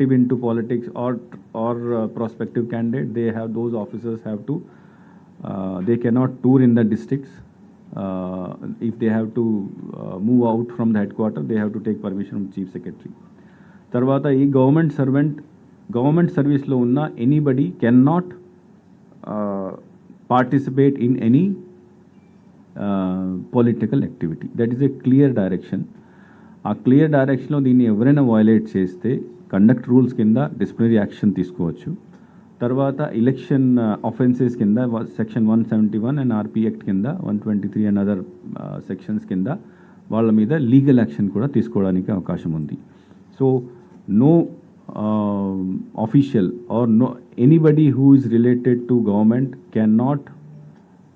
active into politics or or uh, prospective candidate, they have those officers have to uh, they cannot tour in the districts. Uh, if they have to uh, move out from the headquarter, they have to take permission from chief secretary. తర్వాత ఈ government servant government సర్వీస్లో ఉన్న anybody can not participate in any political activity that is a clear direction ఆ clear డైరెక్షన్లో దీన్ని ఎవరైనా violate చేస్తే conduct rules కింద డిసిప్లినరీ యాక్షన్ తీసుకోవచ్చు తర్వాత ఎలక్షన్ ఆఫెన్సెస్ కింద section one seventy one and RP act కింద one twenty three and other sections కింద వాళ్ళ మీద లీగల్ యాక్షన్ కూడా తీసుకోవడానికి అవకాశం ఉంది so no official or no anybody who is related to government can not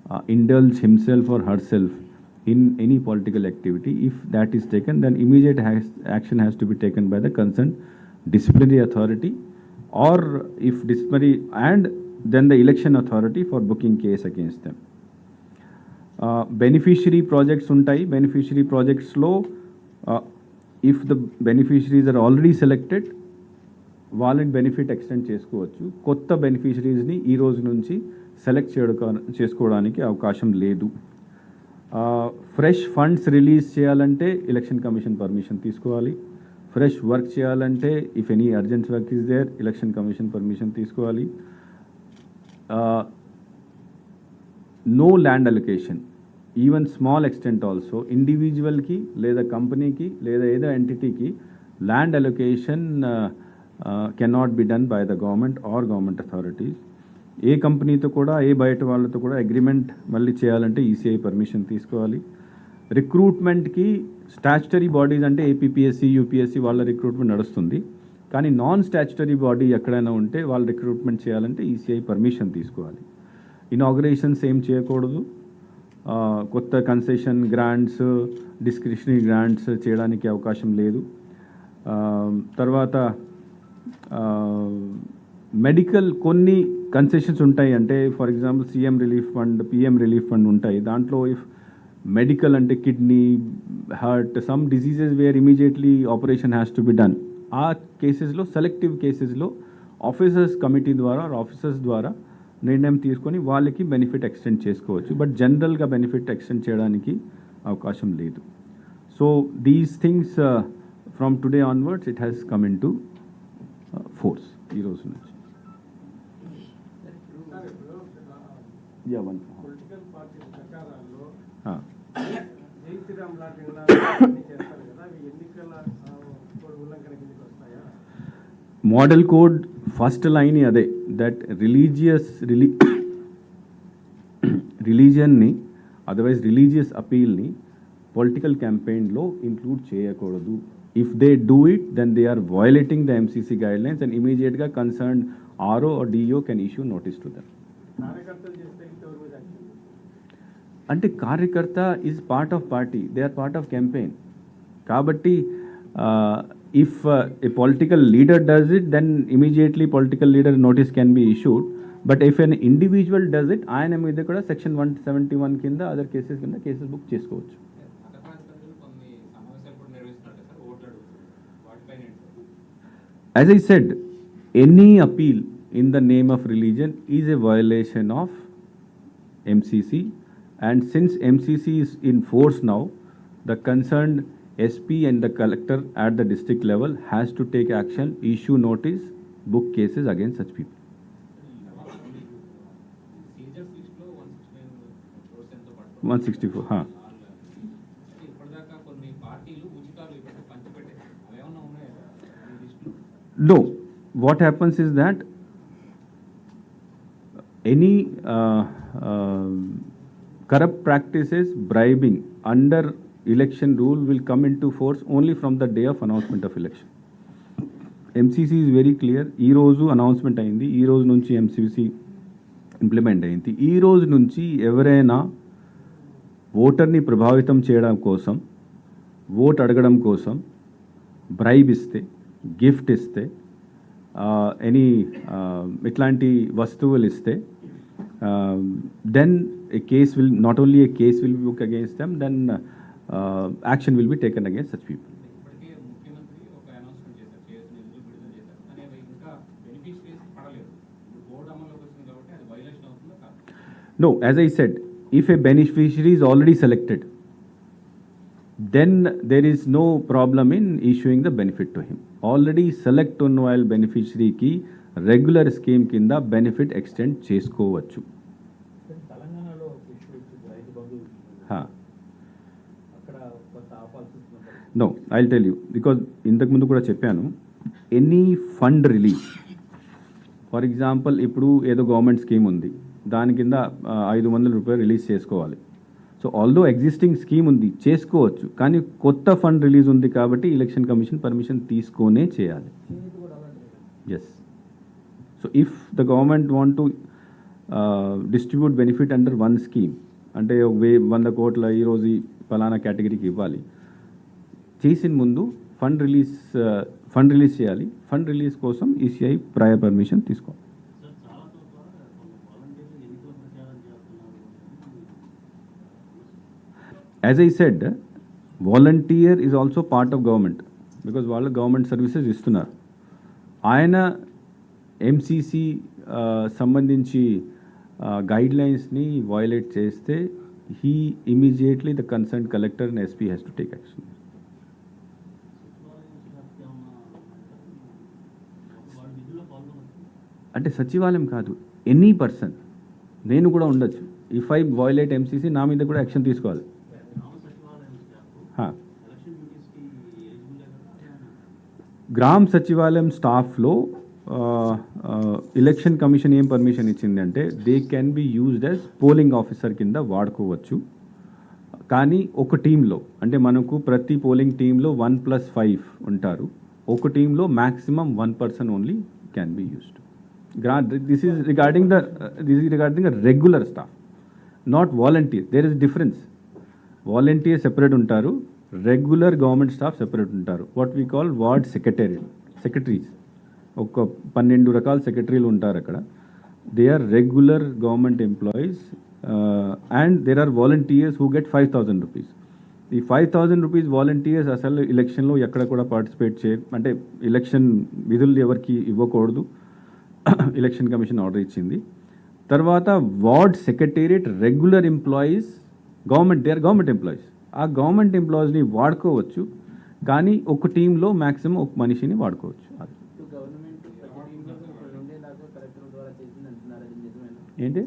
uh, indulge himself or herself in any political activity. If that is taken, then immediate has, action has to be taken by the concerned disciplinary authority or if disciplinary and then the election authority for booking case against them. Beneficiary projects ఉంటాయి beneficiary ప్రాజెక్ట్స్లో if the beneficiaries are already selected వాళ్ళని benefit extend చేసుకోవచ్చు కొత్త బెనిఫిషరీస్ని ఈ రోజు నుంచి select చేయడం చేసుకోవడానికి అవకాశం లేదు ఫ్రెష్ ఫండ్స్ రిలీజ్ చేయాలంటే ఎలక్షన్ కమిషన్ పర్మిషన్ తీసుకోవాలి ఫ్రెష్ వర్క్ చేయాలంటే if any urgent work is there election commission permission తీసుకోవాలి. No land allocation even small extent also ఇండివిజువల్కి లేదా కంపెనీకి లేదా ఏదో ఎంటిటీకి land allocation cannot be done by the government or government authorities ఏ కంపెనీతో కూడా ఏ బయట వాళ్ళతో కూడా అగ్రిమెంట్ మళ్ళీ చేయాలంటే ఈసీఐ పర్మిషన్ తీసుకోవాలి. రిక్రూట్మెంట్కి స్టాచ్యుటరీ బాడీస్ అంటే ఏపీపీఎస్సి యూపీఎస్సి వాళ్ళ రిక్రూట్మెంట్ నడుస్తుంది. కానీ నాన్ స్టాచ్యుటరీ బాడీ ఎక్కడైనా ఉంటే వాళ్ళు రిక్రూట్మెంట్ చేయాలంటే ఈసీఐ పర్మిషన్ తీసుకోవాలి. ఇనాగ్రేషన్స్ ఏం చేయకూడదు. కొత్త కన్సెషన్ గ్రాంట్స్ డిస్క్రిప్షనరీ గ్రాంట్స్ చేయడానికి అవకాశం లేదు. తర్వాత మెడికల్ కొన్ని కన్సెషన్స్ ఉంటాయి. అంటే for example CM relief fund PM relief fund ఉంటాయి. దాంట్లో ఇఫ్ మెడికల్ అంటే kidney heart some diseases where immediately operation has to be done ఆ కేసెస్లో సెలెక్టివ్ కేసెస్లో ఆఫీసర్స్ కమిటీ ద్వారా ఆఫీసర్స్ ద్వారా నిర్ణయం తీసుకొని వాళ్ళకి బెనిఫిట్ ఎక్స్టెండ్ చేసుకోవచ్చు. బట్ జనరల్గా బెనిఫిట్ ఎక్స్టెండ్ చేయడానికి అవకాశం లేదు. So these things from today onwards it has come in to force ఈ రోజు నుంచి. సార్ ఇప్పుడు యా వన్ పొలిటికల్ పార్టీ ప్రచారాల్లో Ah. జై శ్రీరామ్ లాంటి నినాదాలు చేస్తారు కదా అవి ఎన్నికల ఆ, కోడ్ ఉల్లంఘన కిందకి వస్తాయా? మోడల్ కోడ్ ఫస్ట్ లైన్ అదే దట్ రిలీజియస్ రిలీ రిలీజియన్ని అదర్వైజ్ రిలీజియస్ అపీల్ని పొలిటికల్ క్యాంపెయిన్లో ఇంక్లూడ్ చేయకూడదు. If they do it then they are violating the MCC guidelines and ఇమీడియట్గా concern RO or DO can issue notice to them కార్యకర్తలు చేస్తే అంటే కార్యకర్త is part of party they are part of campaign కాబట్టి if a political leader does it then immediately political leader notice can be issued but if an individual does it ఆయన మీద కూడా section one seventy one కింద other cases కింద cases book చేసుకోవచ్చు. As I said any appeal in the name of religion is a violation of MCC any appeal in the name of religion is a violation of MCC. And since MCC is in force now, the concerned SP and the collector at the district level has to take action, issue notice, book cases against such people. Seizures లిస్ట్లో one sixty nine crores ఎంతో పడుతుంది 164, huh. అయితే ఇప్పటిదాకా కొన్ని పార్టీలు ఉచితాలు ఇక్కడ పంచిపెట్టాయి అవి ఏమన్నా ఉన్నాయా సార్ ఈ లిస్టులో No, what happens is that any uh, uh, corrupt practices, bribing under election rule will come into force only from the day of announcement of election. MCC is very clear ఈ రోజు announcement అయింది. ఈ రోజు నుంచి MCC implement అయింది. ఈ రోజు నుంచి ఎవరైనా ఓటర్ని ప్రభావితం చేయడం కోసం ఓట్ అడగడం కోసం బ్రైబ్ ఇస్తే గిఫ్ట్ ఇస్తే ఎనీ ఇట్లాంటి వస్తువులు ఇస్తే then A case will not only a case will be book against them then action will be taken against such people ఇప్పటికే ముఖ్యమంత్రి ఒక అనౌన్స్మెంట్ చేశారు కేసులు ఎందుకు విడుదల చేశారు అని బెనిఫిషరీస్ పడలేదు ఇప్పుడు బోర్డు అమల్లోకి వచ్చింది కాబట్టి అది వైలేషన్ అవుతుందో కాదు No, as I said, if a beneficiary is already selected, then there is no problem in issuing the benefit to him. Already select on while beneficiary కి రెగ్యులర్ స్కీమ్ కింద బెనిఫిట్ ఎక్స్టెండ్ చేసుకోవచ్చు No I tell you because ఇంతకుముందు కూడా చెప్పాను any fund release for example ఇప్పుడు ఏదో government scheme ఉంది దాని కింద ఐదు వందల రూపాయలు రిలీజ్ చేసుకోవాలి. సో ఆల్దో ఎగ్జిస్టింగ్ స్కీమ్ ఉంది చేసుకోవచ్చు కానీ కొత్త ఫండ్ రిలీజ్ ఉంది కాబట్టి ఎలక్షన్ కమిషన్ పర్మిషన్ తీసుకొనే చేయాలి. Yes so if the government want to distribute benefit under one scheme అంటే వే వంద కోట్ల ఈరోజు ఫలానా కేటగిరీకి ఇవ్వాలి చేసిన ముందు ఫండ్ రిలీజ్ ఫండ్ రిలీజ్ చేయాలి. ఫండ్ రిలీజ్ కోసం ఈసీఐ ప్రయర్ పర్మిషన్ తీసుకోవాలి. As I said volunteer is also part of government because వాళ్ళు గవర్నమెంట్ సర్వీసెస్ ఇస్తున్నారు. ఆయన ఎంసీసీ సంబంధించి గైడ్లైన్స్ని వయలేట్ చేస్తే he immediately the concern collector and SP has to take action అంటే సచివాలయం కాదు ఎనీ పర్సన్ నేను కూడా ఉండొచ్చు. ఇఫ్ ఐ వయలేట్ ఎంసీసీ నా మీద కూడా యాక్షన్ తీసుకోవాలి. గ్రామ సచివాలయం స్టాఫ్లో ఎలక్షన్ కమిషన్ ఏం పర్మిషన్ ఇచ్చింది అంటే they can be used as polling officer కింద వాడుకోవచ్చు. కానీ ఒక టీంలో అంటే మనకు ప్రతి పోలింగ్ టీంలో వన్ ప్లస్ ఫైవ్ ఉంటారు. ఒక టీంలో maximum one person only can be used gram this is regarding the this is regarding regular regular staff not volunteer there a difference volunteer separate ఉంటారు రెగ్యులర్ గవర్నమెంట్ స్టాఫ్ సెపరేట్ ఉంటారు. What we call ward secretary secretaries ఒక పన్నెండు రకాల సెక్రటరీలు ఉంటారు అక్కడ. They are regular government employees and there are volunteers who get five thousand rupees ఈ five thousand rupees volunteers అసలు ఎలక్షన్లో ఎక్కడ కూడా పార్టిసిపేట్ చేయ అంటే ఎలక్షన్ విధులు ఎవరికి ఇవ్వకూడదు. ఎలక్షన్ కమిషన్ ఆర్డర్ ఇచ్చింది. తర్వాత ward secretariat regular employees government they are government employees ఆ గవర్నమెంట్ ఎంప్లాయీస్ని వాడుకోవచ్చు కానీ ఒక టీంలో మ్యాక్సిమం ఒక మనిషిని వాడుకోవచ్చు. అది. ఇప్పుడు గవర్నమెంట్ ప్రతి టీంలో ఒకళ్ళు ఉండేలాగా కలెక్టర్ ద్వారా చేసింది అంటున్నారు అది నిజమేనా? ఏంటి?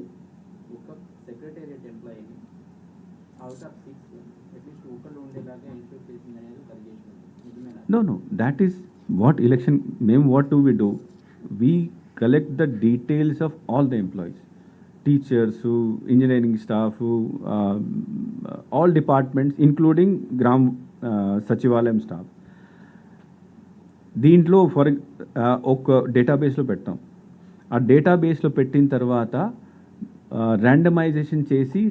Collect the details of all the employees teachers engineering staff all departments including gram సచివాలయం స్టాఫ్ దీంట్లో ఫర్ uh, ఒక డేటాబేస్లో పెట్టాం. ఆ డేటాబేస్లో పెట్టిన తర్వాత uh, ర్యాండమైజేషన్ చేసి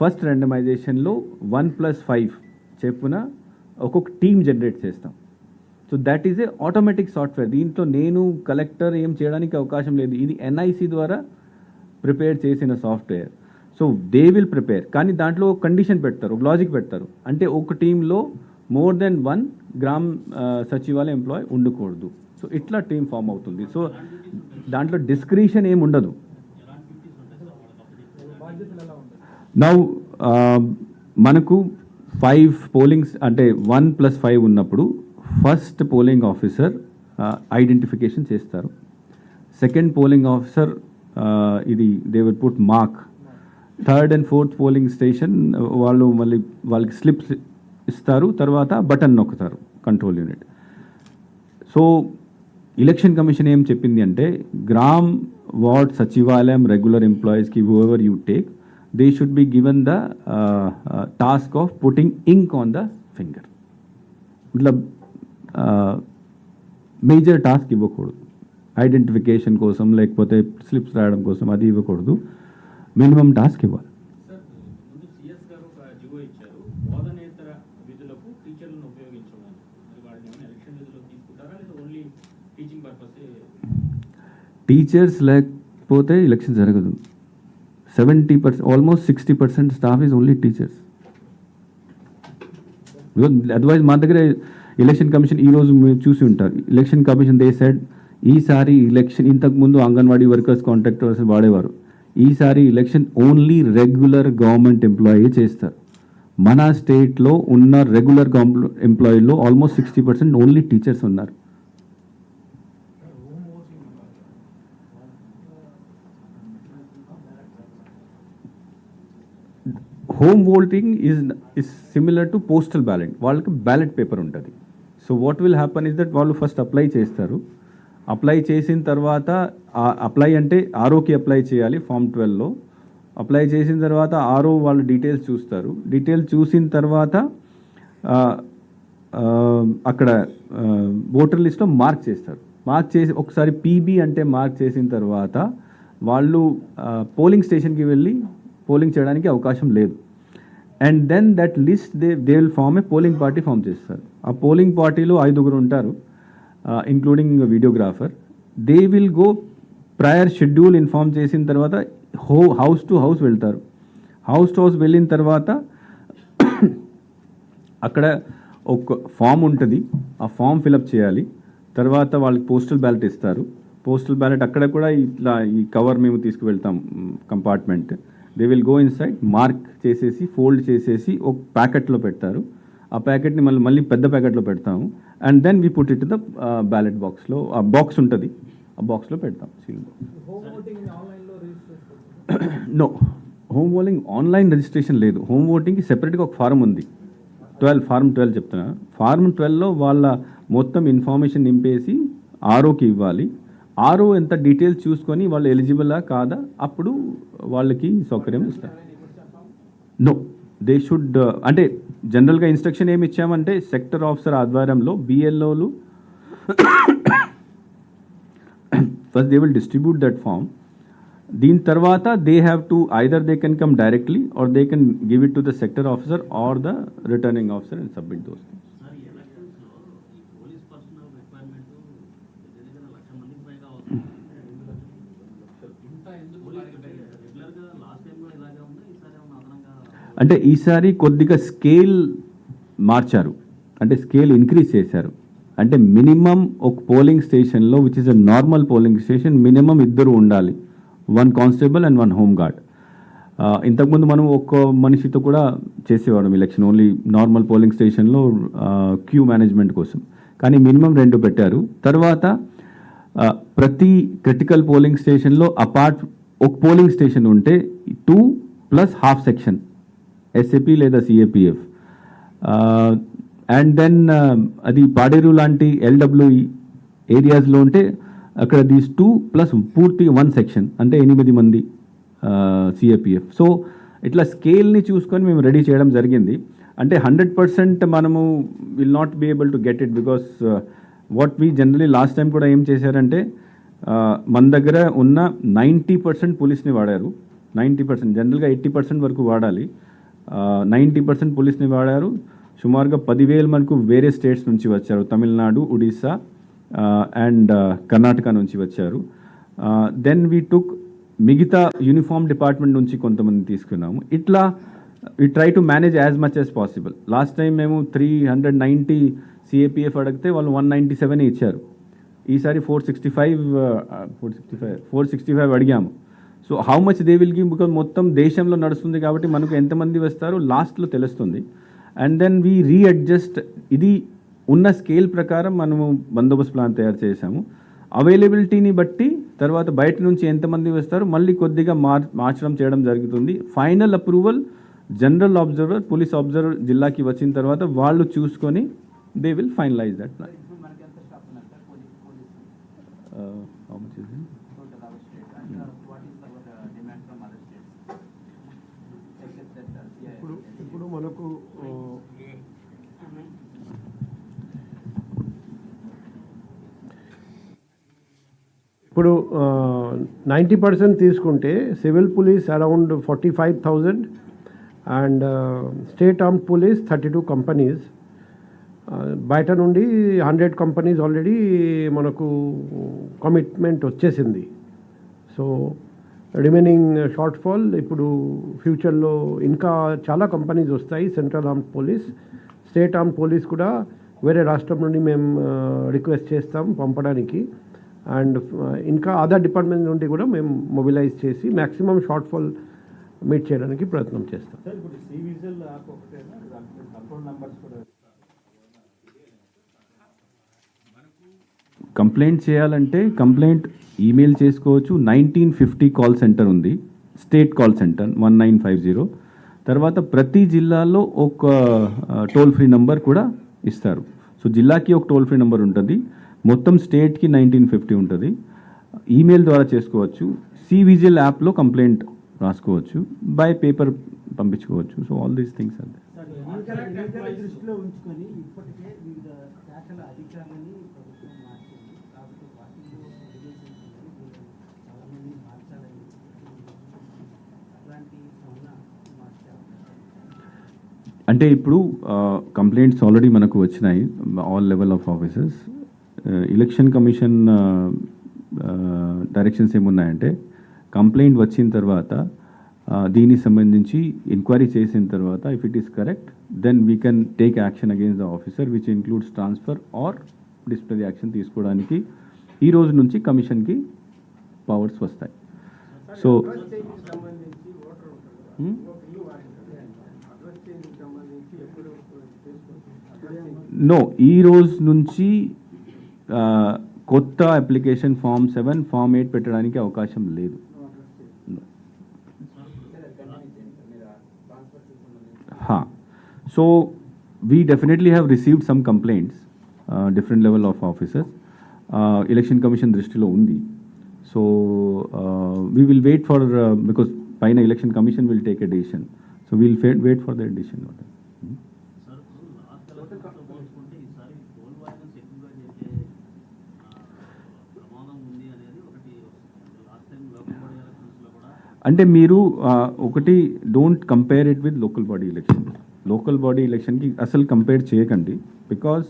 ఫస్ట్ ర్యాండమైజేషన్లో వన్ ప్లస్ ఫైవ్ చెప్పున ఒక్కొక్క టీమ్ జనరేట్ చేస్తాం. So that is a automatic software దీంట్లో నేను కలెక్టర్ ఏం చేయడానికి అవకాశం లేదు. ఇది ఎన్ఐసి ద్వారా ప్రిపేర్ చేసిన software so they will prepare కానీ దాంట్లో కండిషన్ పెడతారు ఒక లాజిక్ పెడతారు. అంటే ఒక టీంలో more than one Gram Sachivalaya employee ఉండకూడదు. సో ఇట్లా టీం ఫామ్ అవుతుంది. సో దాంట్లో డిస్క్రిషన్ ఏమి ఉండదు. నౌ uh, మనకు ఫైవ్ పోలింగ్స్ అంటే వన్ ప్లస్ ఫైవ్ ఉన్నప్పుడు ఫస్ట్ పోలింగ్ ఆఫీసర్ ఐడెంటిఫికేషన్ చేస్తారు. సెకండ్ పోలింగ్ ఆఫీసర్ ఇది they will put mark third and fourth polling station వాళ్ళు మళ్ళీ వాళ్ళకి స్లిప్స్ ఇస్తారు తర్వాత button నొక్కుతారు control unit so election commission ఏం చెప్పింది అంటే గ్రామ్ వార్డ్ సచివాలయం రెగ్యులర్ ఎంప్లాయీస్కి ever you take they should be given the task of putting ink on the finger ఇట్లా మేజర్ టాస్క్ ఇవ్వకూడదు. ఐడెంటిఫికేషన్ కోసం లేకపోతే స్లిప్స్ రాయడం కోసం అది ఇవ్వకూడదు. మినిమం టాస్క్ ఇవ్వాలి. టీచర్స్ లేకపోతే ఎలక్షన్ జరగదు. Seventy percent almost sixty percent staff is only teachers otherwise మా దగ్గర ఎలక్షన్ కమిషన్ ఈ రోజు మీరు చూసి ఉంటారు. ఎలక్షన్ కమిషన్ దే సెడ్ ఈసారి ఎలక్షన్ ఇంతకుముందు అంగన్వాడీ వర్కర్స్ కాంట్రాక్టర్స్ వాడేవారు. ఈసారి election only regular government employee చేస్తారు. మన స్టేట్లో ఉన్న regular ఎంప్లాయీలో almost sixty percent only teachers ఉన్నారు. Home voting is is similar to postal ballot వాళ్ళకి బ్యాలెట్ పేపర్ ఉంటుంది. So what will happen is that వాళ్ళు ఫస్ట్ అప్లై చేస్తారు. అప్లై చేసిన తర్వాత అప్లై అంటే ఆరోకి అప్లై చేయాలి ఫామ్ ట్వెల్వ్లో అప్లై చేసిన తర్వాత ఆరో వాళ్ళు డీటెయిల్స్ చూస్తారు. డీటెయిల్స్ చూసిన తర్వాత అక్కడ ఓటర్ లిస్ట్లో మార్క్ చేస్తారు. మార్క్ చేసి ఒకసారి పీబీ అంటే మార్క్ చేసిన తర్వాత వాళ్ళు పోలింగ్ స్టేషన్కి వెళ్ళి పోలింగ్ చేయడానికి అవకాశం లేదు. And then that list they they will form a polling party form చేస్తారు ఆ పోలింగ్ పార్టీలో ఐదుగురు ఉంటారు including videographer they will go prior schedule inform చేసిన తర్వాత హో హౌస్ టు హౌస్ వెళ్తారు. హౌస్ టు హౌస్ వెళ్ళిన తర్వాత అక్కడ ఒక ఫామ్ ఉంటుంది. ఆ ఫామ్ ఫిలప్ చేయాలి. తర్వాత వాళ్ళకి పోస్టల్ బ్యాలెట్ ఇస్తారు. పోస్టల్ బ్యాలెట్ అక్కడ కూడా ఇట్లా ఈ కవర్ మేము తీసుకువెళ్తాం compartment they will go inside mark చేసేసి ఫోల్డ్ చేసేసి ఒక ప్యాకెట్లో పెడతారు. ఆ ప్యాకెట్ని మళ్ళీ మళ్ళీ పెద్ద ప్యాకెట్లో పెడతాము. And then we put it the ballot బాక్స్లో ఆ బాక్స్ ఉంటుంది. ఆ బాక్స్లో పెడతాం seal no home voting online registration లేదు. హోమ్ ఓటింగ్కి సెపరేట్గా ఒక ఫారం ఉంది. ట్వెల్వ్ ఫార్మ్ ట్వెల్వ్ చెప్తున్నా. ఫార్మ్ ట్వెల్వ్లో వాళ్ళ మొత్తం ఇన్ఫర్మేషన్ నింపేసి ఆరోకి ఇవ్వాలి. ఆరో ఎంత డీటెయిల్స్ చూసుకొని వాళ్ళు ఎలిజిబులా కాదా? అప్పుడు వాళ్ళకి సౌకర్యం ఇస్తారు. నో దే షుడ్ అంటే జనరల్గా ఇన్స్ట్రక్షన్ ఏమి ఇచ్చామంటే సెక్టర్ ఆఫీసర్ ఆధ్వర్యంలో బిఎల్ఓలు first they will distribute that form దీని తర్వాత they have to either they can come directly or they can give it to the sector officer or the returning officer and submit those things ఈ ఎలక్షన్స్లో ఈ police personnel requirement దగ్గర దగ్గర లక్ష మందికి పైగా అవుతుంది ఇంత ఎందుకు రెగ్యులర్గా లాస్ట్ టైం కూడా ఇలాగే ఉందా ఈసారి ఏమన్నా అదనంగా అంటే ఈసారి కొద్దిగా స్కేల్ మార్చారు. అంటే స్కేల్ ఇంక్రీజ్ చేశారు. అంటే మినిమం ఒక పోలింగ్ స్టేషన్లో which is a normal polling station minimum ఇద్దరు ఉండాలి. One constable and one home guard ఇంతకుముందు మనం ఒక్క మనిషితో కూడా చేసేవాడు ఎలక్షన్ ఓన్లీ నార్మల్ పోలింగ్ స్టేషన్లో క్యూ మేనేజ్మెంట్ కోసం. కానీ మినిమం రెండు పెట్టారు. తర్వాత ప్రతి క్రిటికల్ పోలింగ్ స్టేషన్లో అపార్ట్ ఒక పోలింగ్ స్టేషన్ ఉంటే two plus half section SAP లేదా సిఏపిఎఫ్ అండ్ దెన్ అది పాడేరు లాంటి ఎల్డబ్ల్యూఈ ఏరియాస్లో ఉంటే అక్కడ దీస్ టూ ప్లస్ పూర్తి వన్ సెక్షన్ అంటే ఎనిమిది మంది సిఏపిఎఫ్ సో ఇట్లా స్కేల్ని చూసుకొని మేము రెడీ చేయడం జరిగింది. అంటే హండ్రెడ్ పర్సెంట్ మనము will not be able to get it because what we generally last time కూడా ఏం చేశారంటే మన దగ్గర ఉన్న నైంటీ పర్సెంట్ పోలీస్ని వాడారు. నైంటీ పర్సెంట్ జనరల్గా ఎయిటీ పర్సెంట్ వరకు వాడాలి. నైంటీ పర్సెంట్ పోలీస్ని వాడారు సుమారుగా పదివేల మనకు వేరే స్టేట్స్ నుంచి వచ్చారు. తమిళనాడు ఒడిస్సా అండ్ కర్ణాటక నుంచి వచ్చారు. దెన్ వీ టుక్ మిగతా యూనిఫామ్ డిపార్ట్మెంట్ నుంచి కొంతమంది తీసుకున్నాము. ఇట్లా we try to manage as much as possible last time మేము త్రీ హండ్రెడ్ నైంటీ సిఏపిఎఫ్ అడిగితే వాళ్ళు వన్ నైంటీ సెవెన్ ఇచ్చారు. ఈసారి four sixty five four sixty five four sixty five అడిగాము. So how much they will give because మొత్తం దేశంలో నడుస్తుంది కాబట్టి మనకు ఎంతమంది వస్తారు? లాస్ట్లో తెలుస్తుంది. అండ్ దెన్ వీ రీఅడ్జస్ట్ ఇది ఉన్న స్కేల్ ప్రకారం మనము బందోబస్తు ప్లాన్ తయారు చేశాము. అవైలబిలిటీని బట్టి తర్వాత బయట నుంచి ఎంతమంది వస్తారు? మళ్ళీ కొద్దిగా మార్ మార్చడం చేయడం జరుగుతుంది. Final approval general observer police observer జిల్లాకి వచ్చిన తర్వాత వాళ్ళు చూసుకొని they will finalise that plan ఇప్పుడు మనకి ఎంత స్టాఫ్ ఉన్నారు sir police police how much is total our state and what is our demand Uh, how much is it? ఇప్పుడు ఇప్పుడు మనకు ఇప్పుడు నైంటీ పర్సెంట్ తీసుకుంటే civil police around forty five thousand and state arm police thirty two companies బయట నుండి hundred companies already మనకు commitment వచ్చేసింది. So remaining shortfall ఇప్పుడు ఫ్యూచర్లో ఇంకా చాలా కంపెనీస్ వస్తాయి. Central arm police state arm police కూడా వేరే రాష్ట్రం నుండి మేము రిక్వెస్ట్ చేస్తాం పంపడానికి. అండ్ ఇంకా అదర్ డిపార్ట్మెంట్ నుండి కూడా మేము మొబిలైజ్ చేసి మ్యాక్సిమం షార్ట్ ఫాల్ మీట్ చేయడానికి ప్రయత్నం చేస్తాం సార్ ఇప్పుడు సి విజిల్ యాప్ ఒకటేనా దాంట్లో కంట్రోల్ నెంబర్స్ కూడా కంప్లైంట్ చేయాలంటే కంప్లైంట్ ఈమెయిల్ చేసుకోవచ్చు. నైన్టీన్ ఫిఫ్టీ కాల్ సెంటర్ ఉంది. State call centre one nine five zero. తర్వాత ప్రతి జిల్లాలో ఒక టోల్ ఫ్రీ నెంబర్ కూడా ఇస్తారు. సో జిల్లాకి ఒక టోల్ ఫ్రీ నెంబర్ ఉంటుంది. మొత్తం స్టేట్కి నైన్టీన్ ఫిఫ్టీ ఉంటుంది. ఈమెయిల్ ద్వారా చేసుకోవచ్చు. సివిజిల్ యాప్లో కంప్లైంట్ రాసుకోవచ్చు. బై పేపర్ పంపించుకోవచ్చు. సో ఆల్ దీస్ థింగ్స్ అంతే అంటే ఇప్పుడు కంప్లైంట్స్ ఆల్రెడీ మనకు వచ్చినాయి all level of officers election commission directions ఏమున్నాయంటే complaint వచ్చిన తర్వాత దీనికి సంబంధించి ఎంక్వైరీ చేసిన తర్వాత if it is correct then we can take action against the officer which includes transfer or display action తీసుకోవడానికి ఈ రోజు నుంచి కమిషన్కి పవర్స్ వస్తాయి. సో నో ఈ రోజు నుంచి ఆ, కొత్త application form seven form eight పెట్టడానికి అవకాశం లేదు No. హా so we definitely have received some complaints different level of officers election commission దృష్టిలో ఉంది so we will wait for because పైన election commission will take a decision so will wait for the decision అంటే మీరు ఒకటి don't compare it with local body election local body ఎలక్షన్కి అసలు compare చేయకండి. Because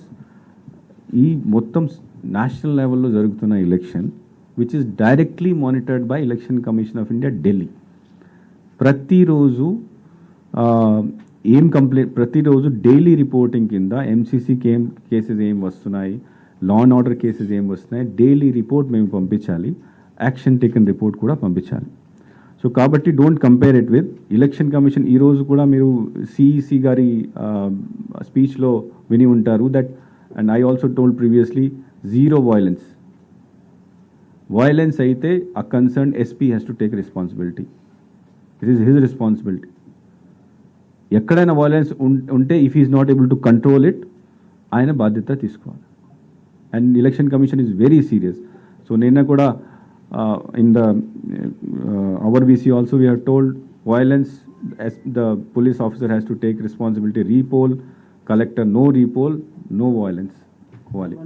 ఈ మొత్తం నేషనల్ లెవెల్లో జరుగుతున్న election which is directly monitored by election commission of India Delhi ప్రతిరోజు ఏం కంప్లైంట్ ప్రతిరోజు డైలీ రిపోర్టింగ్ కింద ఎంసీసీ కేమ్ కేసెస్ ఏం వస్తున్నాయి లా అండ్ ఆర్డర్ కేసెస్ ఏం వస్తున్నాయి డైలీ రిపోర్ట్ మేము పంపించాలి యాక్షన్ టేకన్ రిపోర్ట్ కూడా పంపించాలి. సో కాబట్టి don't compare it with election commission. ఈరోజు కూడా మీరు సిఈసి గారి స్పీచ్లో విని ఉంటారు that and I also told previously zero violence violence అయితే ఆ concern SP has to take responsibility it is his responsibility ఎక్కడైనా వైలెన్స్ ఉంటే if is not able to control it ఆయన బాధ్యత తీసుకోవాలి. And election commission is very serious so నిన్న కూడా in the our BC also we have told violence the police officer has to take responsibility repoll collector no repoll no violence వాలి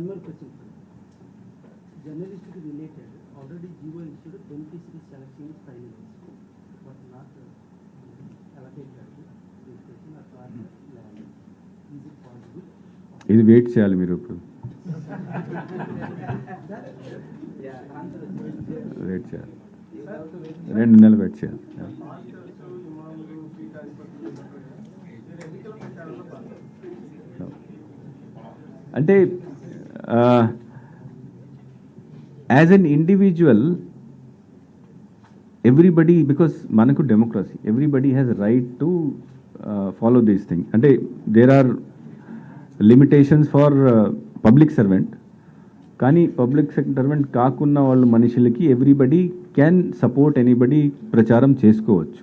journalist related already GO issued twenty six selection final but not allocated registration అట్లా is it possible ఇది wait చేయాలి మీరు ఇప్పుడు. Wait చేయాలి. రెండు నెలలు wait చేయాలి. అంటే as an individual everybody because మనకు democracy everybody has right to follow this thing అంటే there are limitations for public servant కానీ పబ్లిక్ సర్వెంట్ కాకున్న వాళ్ళు మనుషులకి ఎవ్రీబడి క్యాన్ సపోర్ట్ ఎనీబడి ప్రచారం చేసుకోవచ్చు.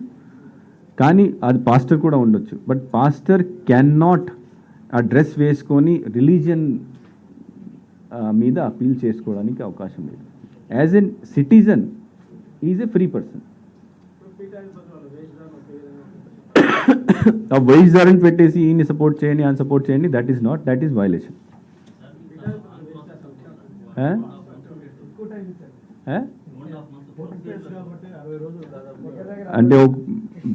కానీ అది పాస్టర్ కూడా ఉండొచ్చు. బట్ పాస్టర్ క్యాన్ నాట్ ఆ డ్రెస్ వేసుకొని రిలీజియన్ మీద అపీల్ చేసుకోవడానికి అవకాశం లేదు. As an citizen is a free person ఆ వైస్ ధరని పెట్టేసి ఈయన్ని సపోర్ట్ చేయండి ఆయన సపోర్ట్ చేయండి that is not that is violation అంటే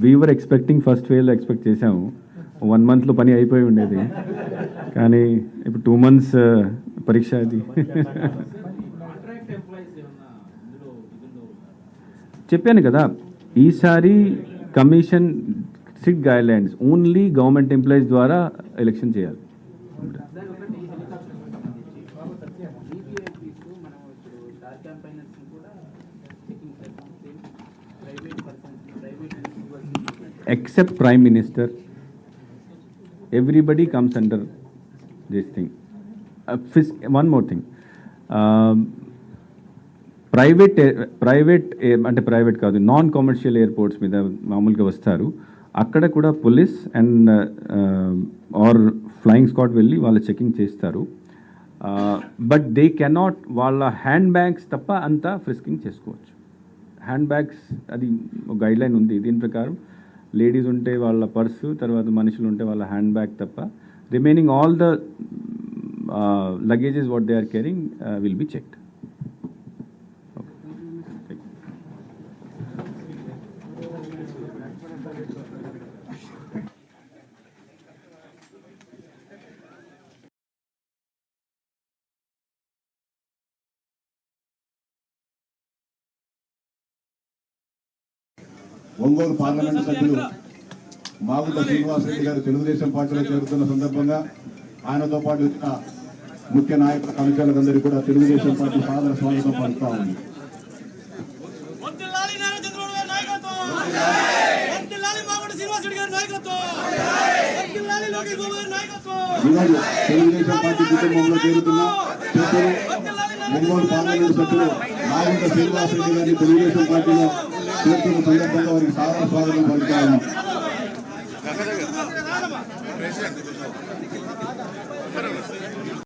we were expecting first phase expect చేసాము వన్ మంత్లో పని అయిపోయి ఉండేది. కానీ ఇప్పుడు టూ మంత్స్ uh, పరీక్ష అది. చెప్పాను కదా ఈసారి commission strict guidelines only government employees ద్వారా ఎలక్షన్ చేయాలి. Except prime minister everybody comes under this thing ఫిస్ one more thing private private అంటే ప్రైవేట్ కాదు నాన్ కమర్షియల్ ఎయిర్పోర్ట్స్ మీద మామూలుగా వస్తారు. అక్కడ కూడా police and uh, or flying squad వెళ్ళి వాళ్ళ చెకింగ్ చేస్తారు. బట్ దే కెనాట్ వాళ్ళ హ్యాండ్ బ్యాగ్స్ తప్ప అంతా ఫ్రిస్కింగ్ చేసుకోవచ్చు. హ్యాండ్ బ్యాగ్స్ అది గైడ్ లైన్ ఉంది. దీని ప్రకారం లేడీస్ ఉంటే వాళ్ళ పర్సు తర్వాత మనుషులు ఉంటే వాళ్ళ హ్యాండ్ బ్యాగ్ తప్ప remaining all the luggages what they are carrying will be checked Ongole parliament సభ్యులు మాగుంట శ్రీనివాసరెడ్డి గారు తెలుగుదేశం పార్టీలో చేరుతున్న సందర్భంగా ఆయనతో పాటు వచ్చిన ముఖ్య నాయకుల కమిషన్లందరికీ కూడా తెలుగుదేశం పార్టీ సాదర స్వాగతం పలుకుతా ఉంది. గారి గారి గారి ఈరోజు తెలుగుదేశం పార్టీ కుటుంబంలో చేరుతున్న ఒంగోలు పార్లమెంటు సభ్యులు మాగుంట శ్రీనివాసరెడ్డి గారిని తెలుగుదేశం పార్టీలో చేరుతున్న సందర్భంగా వారికి సాదర స్వాగతం పలుకుతా ఉన్నాం